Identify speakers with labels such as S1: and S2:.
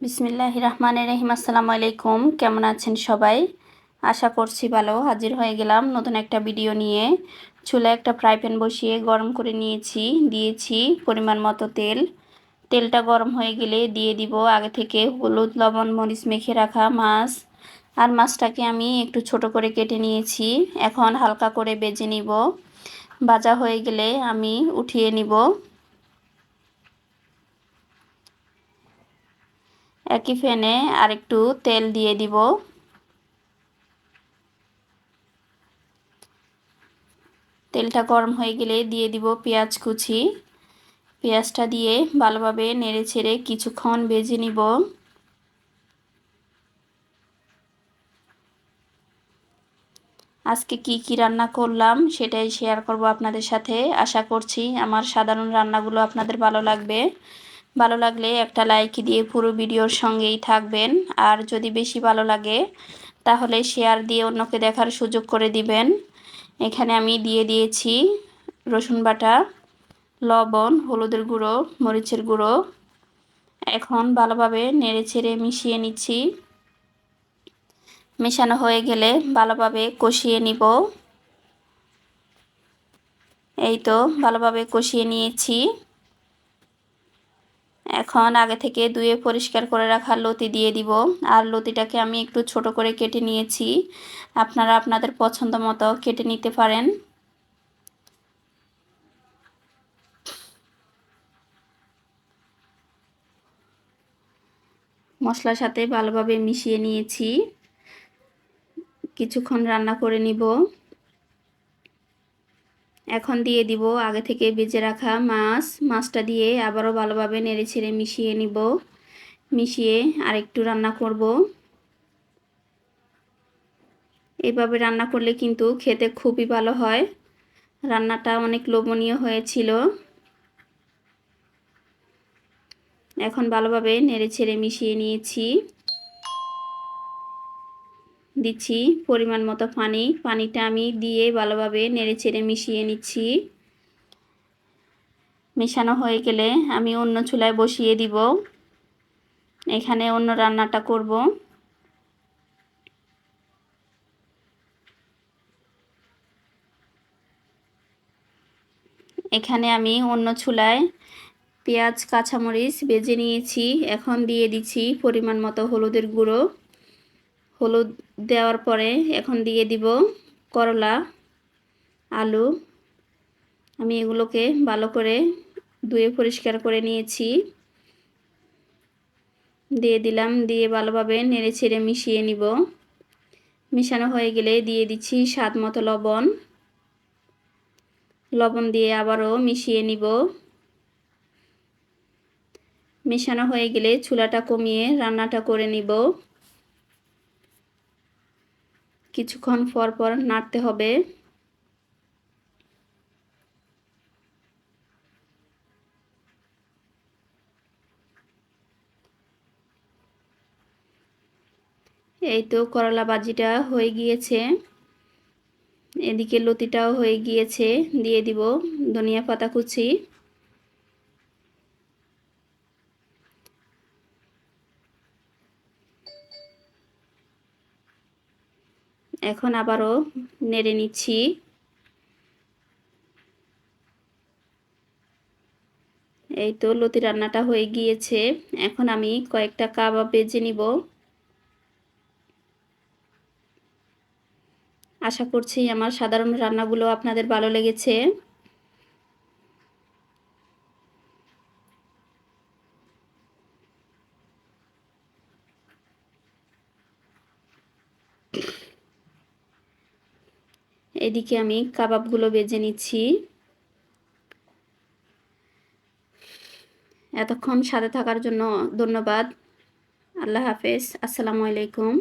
S1: বিসমিল্লাহ রহমান রহিম আসসালামু আলাইকুম। কেমন আছেন সবাই? আশা করছি ভালো। হাজির হয়ে গেলাম নতুন একটা ভিডিও নিয়ে। চুলে একটা ফ্রাই প্যান বসিয়ে গরম করে নিয়েছি। দিয়েছি পরিমাণ মতো তেল। তেলটা গরম হয়ে গেলে দিয়ে দিব আগে থেকে হলুদ, লবণ, মরিচ মেখে রাখা মাছ। আর মাছটাকে আমি একটু ছোট করে কেটে নিয়েছি। এখন হালকা করে বেজে নিব। ভাজা হয়ে গেলে আমি উঠিয়ে নিব। একই ফ্যানে আরেকটু তেল দিয়ে দিব। তেলটা গরম হয়ে গেলে দিয়ে দিব পেঁয়াজ কুচি। পেঁয়াজটা দিয়ে ভালোভাবে নেড়ে ছেড়ে কিছুক্ষণ ভেজে নিব। আজকে কি কি রান্না করলাম সেটাই শেয়ার করব আপনাদের সাথে। আশা করছি আমার সাধারণ রান্নাগুলো আপনাদের ভালো লাগবে। ভালো লাগলে একটা লাইক দিয়ে পুরো ভিডিওর সঙ্গেই থাকবেন। আর যদি বেশি ভালো লাগে, তাহলে শেয়ার দিয়ে অন্যকে দেখার সুযোগ করে দিবেন। এখানে আমি দিয়ে দিয়েছি রসুন বাটা, লবণ, হলুদের গুঁড়ো, মরিচের গুঁড়ো। এখন ভালোভাবে নেড়ে ছেড়ে মিশিয়ে নিচ্ছি। মেশানো হয়ে গেলে ভালোভাবে কষিয়ে নিব। এই তো ভালোভাবে কষিয়ে নিয়েছি। এখন আগে থেকে ধুয়ে পরিষ্কার করে রাখা লতি দিয়ে দিব। আর লতিটাকে আমি একটু ছোট করে কেটে নিয়েছি। আপনারা আপনাদের পছন্দ মতো কেটে নিতে পারেন। মশলার সাথে ভালোভাবে মিশিয়ে নিয়েছি। কিছুক্ষণ রান্না করে নিব। এখন দিয়ে দিব। আগে থেকে বেজে রাখা মাছ, মাছটা দিয়ে আবারও ভালোভাবে নেড়ে ছেড়ে মিশিয়ে নিব। মিশিয়ে আরেকটু রান্না করব। এভাবে রান্না করলে কিন্তু খেতে খুবই ভালো হয়। রান্নাটা অনেক লোভনীয় হয়েছিল। এখন ভালোভাবে নেড়ে ছেড়ে মিশিয়ে নিয়েছি। দিচ্ছি পরিমাণ মতো পানি। পানিটা আমি দিয়ে ভালোভাবে নেড়ে চেড়ে মিশিয়ে নিচ্ছি। মেশানো হয়ে গেলে আমি অন্য চুলায় বসিয়ে দিব। এখানে অন্য রান্নাটা করব। এখানে আমি অন্য চুলায় পেঁয়াজ, কাঁচামরিচ বেজে নিয়েছি। এখন দিয়ে দিচ্ছি পরিমাণ মতো হলুদের গুঁড়ো। হলুদ দেওয়ার পরে এখন দিয়ে দিব করলা, আলু। আমি এগুলোকে ভালো করে ধুয়ে পরিষ্কার করে নিয়েছি। দিয়ে দিলাম, দিয়ে ভালোভাবে নেড়ে ছেড়ে মিশিয়ে নিব। মিশানো হয়ে গেলে দিয়ে দিচ্ছি স্বাদ মতো লবণ। লবণ দিয়ে আবারও মিশিয়ে নিব। মেশানো হয়ে গেলে চুলাটা কমিয়ে রান্নাটা করে নিব। কিছুক্ষণ পর পর নাড়তে হবে। এই তো করলা বাজিটা হয়ে গিয়েছে। এদিকে লতিটাও হয়ে গিয়েছে। দিয়ে দিব ধনিয়া পাতা কুচি। এখন আবারও নেড়ে নিচ্ছি। এই তো লতি রান্নাটা হয়ে গিয়েছে। এখন আমি কয়েকটা কাবাব বেজে নিব। আশা করছি আমার সাধারণ রান্নাগুলো আপনাদের ভালো লেগেছে। এদিকে আমি কাবাবগুলো বেজে নিচ্ছি। এতক্ষণ সাথে থাকার জন্য ধন্যবাদ। আল্লাহ হাফেজ। আসসালামু আলাইকুম।